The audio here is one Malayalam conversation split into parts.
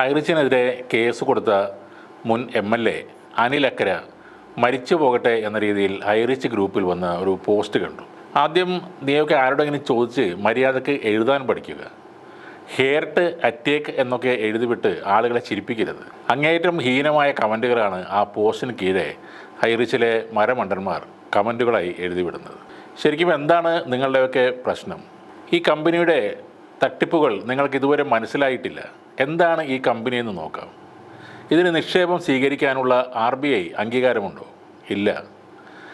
ഹൈറിച്ചിനെതിരെ കേസ് കൊടുത്ത മുൻ എം എൽ എ അനിലക്കര മരിച്ചു പോകട്ടെ എന്ന രീതിയിൽ ഹൈറിച്ച് ഗ്രൂപ്പിൽ വന്ന ഒരു പോസ്റ്റ് കണ്ടു. ആദ്യം നീയൊക്കെ ആരോടെങ്കിലും ചോദിച്ച് മര്യാദയ്ക്ക് എഴുതാൻ പഠിക്കുക. ഹെയർട്ട് അറ്റേക്ക് എന്നൊക്കെ എഴുതിവിട്ട് ആളുകളെ ചിരിപ്പിക്കരുത്. അങ്ങേയറ്റം ഹീനമായ കമന്റുകളാണ് ആ പോസ്റ്റിന് കീഴെ ഹൈറിച്ചിലെ മരമണ്ടന്മാർ കമന്റുകളായി എഴുതിവിടുന്നത്. ശരിക്കും എന്താണ് നിങ്ങളുടെയൊക്കെ പ്രശ്നം? ഈ കമ്പനിയുടെ തട്ടിപ്പുകൾ നിങ്ങൾക്ക് ഇതുവരെ മനസ്സിലായിട്ടില്ല. എന്താണ് ഈ കമ്പനി എന്ന് നോക്കാം. ഇതിന് നിക്ഷേപം സ്വീകരിക്കാനുള്ള ആർ ബി ഐ അംഗീകാരമുണ്ടോ? ഇല്ല.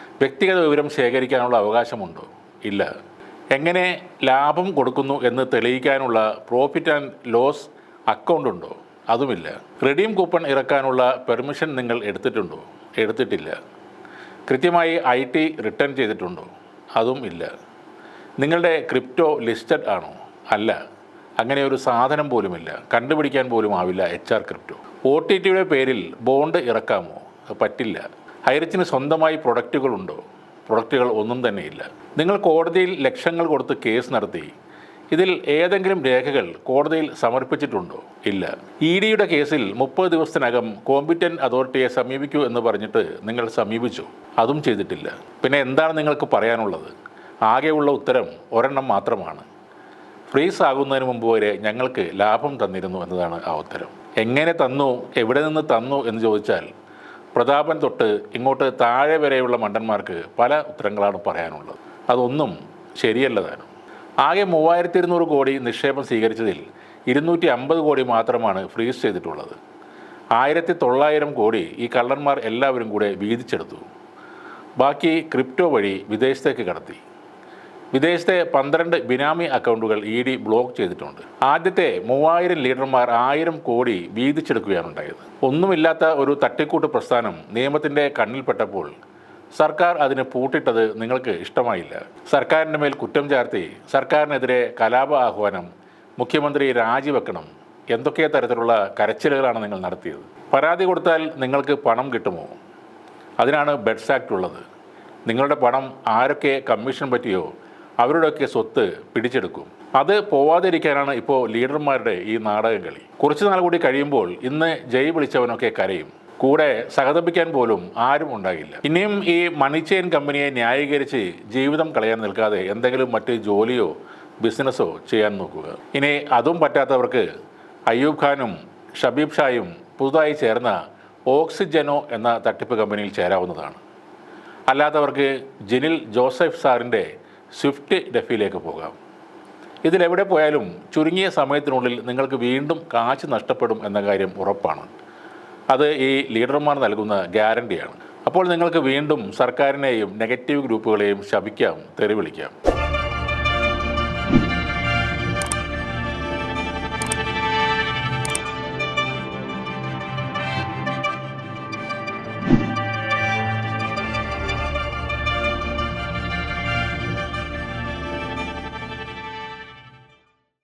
വ്യക്തിഗത വിവരം ശേഖരിക്കാനുള്ള അവകാശമുണ്ടോ? ഇല്ല. എങ്ങനെ ലാഭം കൊടുക്കുന്നു എന്ന് തെളിയിക്കാനുള്ള പ്രോഫിറ്റ് ആൻഡ് ലോസ് അക്കൗണ്ട് ഉണ്ടോ? അതുമില്ല. റെഡീം കൂപ്പൺ ഇറക്കാനുള്ള പെർമിഷൻ നിങ്ങൾ എടുത്തിട്ടുണ്ടോ? എടുത്തിട്ടില്ല. കൃത്യമായി ഐ ടി റിട്ടേൺ ചെയ്തിട്ടുണ്ടോ? അതും ഇല്ല. നിങ്ങളുടെ ക്രിപ്റ്റോ ലിസ്റ്റഡ് ആണോ? അല്ല. അങ്ങനെ ഒരു സാധനം പോലുമില്ല. കണ്ടുപിടിക്കാൻ പോലും ആവില്ല H R crypto O T ടിയുടെ പേരിൽ ബോണ്ട് ഇറക്കാമോ? പറ്റില്ല. ഹൈറിച്ചിന് സ്വന്തമായി പ്രൊഡക്റ്റുകളുണ്ടോ പ്രൊഡക്റ്റുകൾ ഒന്നും തന്നെയില്ല നിങ്ങൾ കോടതിയിൽ ലക്ഷങ്ങൾ കൊടുത്ത് കേസ് നടത്തി. ഇതിൽ ഏതെങ്കിലും രേഖകൾ കോടതിയിൽ സമർപ്പിച്ചിട്ടുണ്ടോ? ഇല്ല. ഇ ഡിയുടെ കേസിൽ മുപ്പത് ദിവസത്തിനകം കോമ്പിറ്റൻ അതോറിറ്റിയെ സമീപിക്കൂ എന്ന് പറഞ്ഞിട്ട് നിങ്ങൾ സമീപിച്ചു. അതും ചെയ്തിട്ടില്ല. പിന്നെ എന്താണ് നിങ്ങൾക്ക് പറയാനുള്ളത്? ആകെയുള്ള ഉത്തരം ഒരെണ്ണം മാത്രമാണ്. ഫ്രീസ് ആകുന്നതിന് മുമ്പ് വരെ ഞങ്ങൾക്ക് ലാഭം തന്നിരുന്നു എന്നതാണ് ആ ഉത്തരം. എങ്ങനെ തന്നു എവിടെ നിന്ന് തന്നു എന്ന് ചോദിച്ചാൽ പ്രതാപൻ തൊട്ട് ഇങ്ങോട്ട് താഴെ വരെയുള്ള മണ്ടന്മാർക്ക് പല ഉത്തരങ്ങളാണ് പറയാനുള്ളത്. അതൊന്നും ശരിയല്ലതാണ്. ആകെ മൂവായിരത്തി ഇരുന്നൂറ് കോടി നിക്ഷേപം സ്വീകരിച്ചതിൽ ഇരുന്നൂറ്റി അമ്പത് കോടി മാത്രമാണ് ഫ്രീസ് ചെയ്തിട്ടുള്ളത്. ആയിരത്തി തൊള്ളായിരം കോടി ഈ കള്ളന്മാർ എല്ലാവരും കൂടെ വീതിച്ചെടുത്തു. ബാക്കി ക്രിപ്റ്റോ വഴി വിദേശത്തേക്ക് കടത്തി. വിദേശത്തെ പന്ത്രണ്ട് ബിനാമി അക്കൗണ്ടുകൾ ഇ ഡി ബ്ലോക്ക് ചെയ്തിട്ടുണ്ട്. ആദ്യത്തെ മൂവായിരം ലീഡർമാർ ആയിരം കോടി വീതിച്ചെടുക്കുകയാണ് ഉണ്ടായത് ഒന്നുമില്ലാത്ത ഒരു തട്ടിക്കൂട്ട് പ്രസ്ഥാനം നിയമത്തിന്റെ കണ്ണിൽപ്പെട്ടപ്പോൾ സർക്കാർ അതിന് പൂട്ടിട്ടത് നിങ്ങൾക്ക് ഇഷ്ടമായില്ല. സർക്കാരിന്റെ മേൽ കുറ്റം ചാർത്തി സർക്കാരിനെതിരെ കലാപ ആഹ്വാനം മുഖ്യമന്ത്രി രാജിവെക്കണം. എന്തൊക്കെ തരത്തിലുള്ള കരച്ചിലുകളാണ് നിങ്ങൾ നടത്തിയത്? പരാതി കൊടുത്താൽ നിങ്ങൾക്ക് പണം കിട്ടുമോ? അതിനാണ് ബെഡ്സ് ആക്ട് ഉള്ളത്. നിങ്ങളുടെ പണം ആരൊക്കെ കമ്മീഷൻ പറ്റിയോ അവരുടെയൊക്കെ സ്വത്ത് പിടിച്ചെടുക്കും. അത് പോവാതിരിക്കാനാണ് ഇപ്പോൾ ലീഡർമാരുടെ ഈ നാടകം കളി. കുറച്ച് നാൾ കൂടി കഴിയുമ്പോൾ ഇന്ന് ജയ് വിളിച്ചവനൊക്കെ കരയും. കൂടെ സഹതപിക്കാൻ പോലും ആരും ഉണ്ടാകില്ല. ഇനിയും ഈ മണി കമ്പനിയെ ന്യായീകരിച്ച് ജീവിതം കളയാൻ നിൽക്കാതെ എന്തെങ്കിലും മറ്റ് ജോലിയോ ബിസിനസ്സോ ചെയ്യാൻ നോക്കുക. ഇനി അതും പറ്റാത്തവർക്ക് അയ്യൂബ് ഖാനും ഷബീബ് ഷായും പുതുതായി ചേർന്ന ഓക്സിജനോ എന്ന തട്ടിപ്പ് കമ്പനിയിൽ ചേരാവുന്നതാണ്. അല്ലാത്തവർക്ക് ജിനിൽ ജോസഫ് സാറിന്റെ സ്വിഫ്റ്റ് ഡെഫിയിലേക്ക് പോകാം. ഇതിലെവിടെ പോയാലും ചുരുങ്ങിയ സമയത്തിനുള്ളിൽ നിങ്ങൾക്ക് വീണ്ടും കാശ് നഷ്ടപ്പെടും എന്ന കാര്യം ഉറപ്പാണ്. അത് ഈ ലീഡർമാർ നൽകുന്ന ഗ്യാരണ്ടിയാണ്. അപ്പോൾ നിങ്ങൾക്ക് വീണ്ടും സർക്കാരിനെയും നെഗറ്റീവ് ഗ്രൂപ്പുകളെയും ശപിക്കാം തെറി വിളിക്കാം.